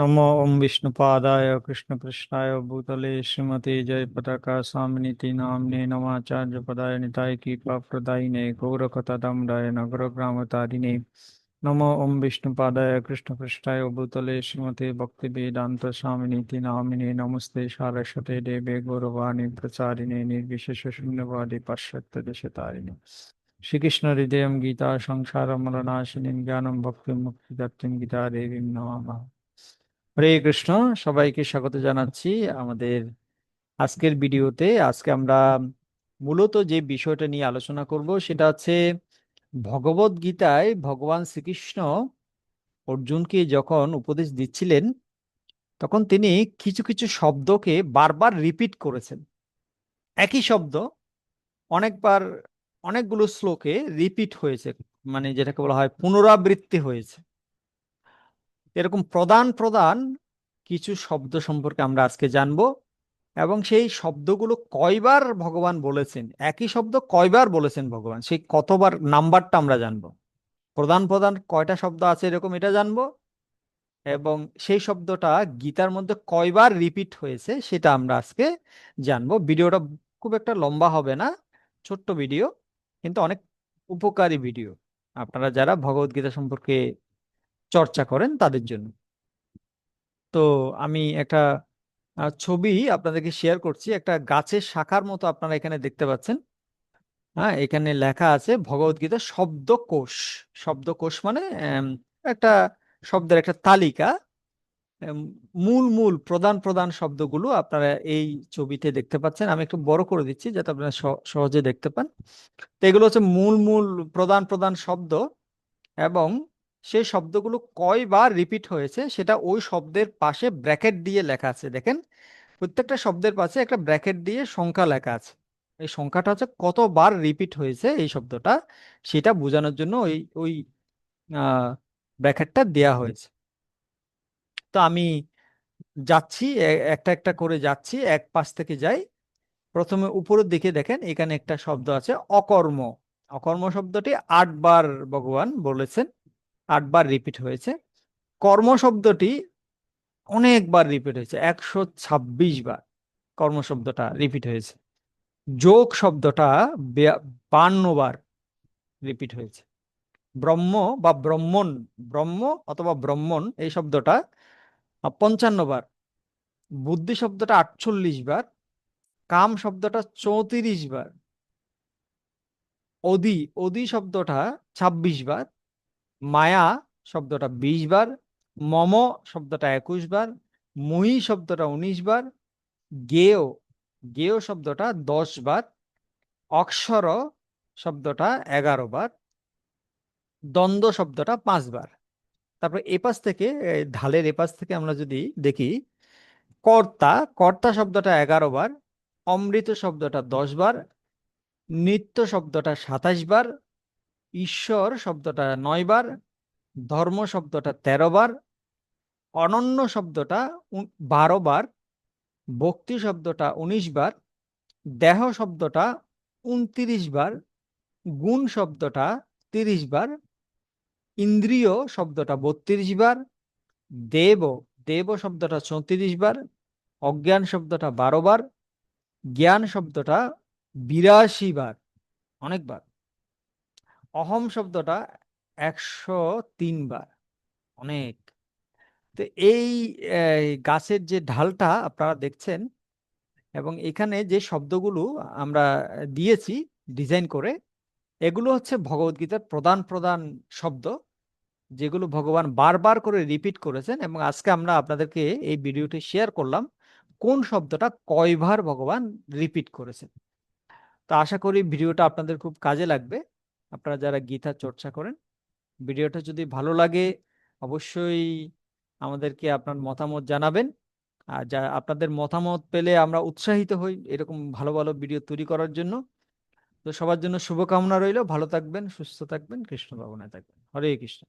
नमो ओम विष्णुपादाय कृष्णपृष्ठाय भूतले, श्रीमते जय पताका स्वामिनीति नामने नमाचार्य पदाय निताय की प्रदायिने गौरकथादामराय नगरग्रामतारिणे। नमो ओम विष्णुपादाय कृष्णपृष्ठाय भूतले, श्रीमते भक्ति वेदांत स्वामिनीति नामिने, नमस्ते, सारस्वते, देवे, गौरवाणी, प्रचारिणे, निर्विशेष, शून्यवादी पाश्चात्य देशतारिणे श्रीकृष्ण हृदय गीता, संसार मरणाशिनी ज्ञानम भक्ति मुक्ति गीता, देवी नमः হরে কৃষ্ণ, সবাইকে স্বাগত জানাচ্ছি আমাদের আজকের ভিডিওতে। আজকে আমরা মূলত যে বিষয়টা নিয়ে আলোচনা করব সেটা হচ্ছে ভগবত গীতায় ভগবান শ্রীকৃষ্ণ অর্জুনকে যখন উপদেশ দিচ্ছিলেন, তখন তিনি কিছু কিছু শব্দকে বারবার রিপিট করেছেন। একই শব্দ অনেকবার, অনেকগুলো শ্লোকে রিপিট হয়েছে মানে যেটাকে বলা হয় পুনরাবৃত্তি হয়েছে। এরকম প্রধান প্রধান কিছু শব্দ সম্পর্কে আমরা আজকে জানব এবং সেই শব্দগুলো কয়বার ভগবান বলেছেন? একই শব্দ কয়বার বলেছেন ভগবান? সেই কতবার নাম্বারটা আমরা জানব? প্রধান প্রধান কয়টা শব্দ আছে এরকম এটা জানব। এবং সেই শব্দটা গীতার মধ্যে কয়বার রিপিট হয়েছে সেটা আমরা আজকে জানব। ভিডিওটা খুব একটা লম্বা হবে না, ছোট্ট ভিডিও, কিন্তু অনেক উপকারী ভিডিও। আপনারা যারা ভগবদ্গীতা সম্পর্কে চর্চা করেন তাদের জন্য। তো আমি একটা ছবি আপনাদেরকে শেয়ার করছি। একটা গাছের শাখার মতো আপনারা এখানে দেখতে পাচ্ছেন। হ্যাঁ এখানে লেখা আছে ভগবদ্গীতা শব্দকোষ শব্দকোষ মানে একটা শব্দের একটা তালিকা। মূল মূল, প্রধান প্রধান শব্দগুলো আপনারা এই ছবিতে দেখতে পাচ্ছেন। আমি একটু বড় করে দিচ্ছি যাতে আপনারা সহজে দেখতে পান। তো এগুলো হচ্ছে মূল মূল, প্রধান প্রধান শব্দ এবং সেই শব্দগুলো কয়বার রিপিট হয়েছে, সেটা ওই শব্দের পাশে ব্র্যাকেট দিয়ে লেখা আছে। দেখেন, প্রত্যেকটা শব্দের পাশে একটা ব্র্যাকেট দিয়ে সংখ্যা লেখা আছে। এই সংখ্যাটা হচ্ছে কতবার রিপিট হয়েছে এই শব্দটা, সেটা বোঝানোর জন্য ওই ওই ব্র্যাকেটটা দেয়া হয়েছে। তো আমি যাচ্ছি একটা একটা করে যাচ্ছি, এক পাশ থেকে যাই। প্রথমে উপরের দিকে দেখেন, এখানে একটা শব্দ আছে অকর্ম। অকর্ম শব্দটি আটবার ভগবান বলেছেন। আটবার রিপিট হয়েছে। কর্ম শব্দটি অনেকবার রিপিট হয়েছে, একশো ছাব্বিশ বার কর্ম শব্দটা রিপিট হয়েছে। যোগ শব্দটা বান্ন বার রিপিট হয়েছে। ব্রহ্ম বা ব্রহ্মণ, ব্রহ্ম অথবা ব্রহ্মণ এই শব্দটা পঞ্চান্ন বার। বুদ্ধি শব্দটা আটচল্লিশ বার, কাম শব্দটা চৌত্রিশ বার। অদি অদি শব্দটা ছাব্বিশ বার মায়া শব্দটা বিশ বার, মম শব্দটা একুশ বার মুই শব্দটা উনিশ বার গেয় গেয় শব্দটা দশ বার, অক্ষর শব্দটা এগারো বার, দ্বন্দ্ব শব্দটা পাঁচবার তারপর এপাশ থেকে ঢালের এপাশ থেকে আমরা যদি দেখি, কর্তা কর্তা শব্দটা এগারো বার, অমৃত শব্দটা দশ বার, নিত্য শব্দটা সাতাশ বার ঈশ্বর শব্দটা নয় বার ধর্ম শব্দটা তেরো বার অনন্য শব্দটা বারো বার ভক্তি শব্দটা উনিশ বার দেহ শব্দটা উনত্রিশ বার গুণ শব্দটা তিরিশ বার ইন্দ্রিয় শব্দটা বত্রিশ বার দেব দেব শব্দটা চৌত্রিশ বার অজ্ঞান শব্দটা বারো বার জ্ঞান শব্দটা বিরাশি বার অনেকবার। অহম শব্দটা একশো তিনবার অনেক। তো এই গাছের যে ঢালটা আপনারা দেখছেন এবং এখানে যে শব্দগুলো আমরা দিয়েছি ডিজাইন করে, এগুলো হচ্ছে ভগবদ্গীতার প্রধান প্রধান শব্দ, যেগুলো ভগবান বারবার করে রিপিট করেছেন এবং আজকে আমরা আপনাদেরকে এই ভিডিওটি শেয়ার করলাম কোন শব্দটা কয়বার ভগবান রিপিট করেছেন। তো আশা করি ভিডিওটা আপনাদের খুব কাজে লাগবে। আপনারা যারা গীতা চর্চা করেন, ভিডিওটা যদি ভালো লাগে, অবশ্যই আমাদেরকে আপনার মতামত জানাবেন। আর যা, আপনাদের মতামত পেলে আমরা উৎসাহিত হই এরকম ভালো ভালো ভিডিও তৈরি করার জন্য। তো সবার জন্য শুভকামনা রইল। ভালো থাকবেন, সুস্থ থাকবেন কৃষ্ণ ভাবনায় থাকবেন। হরে কৃষ্ণ।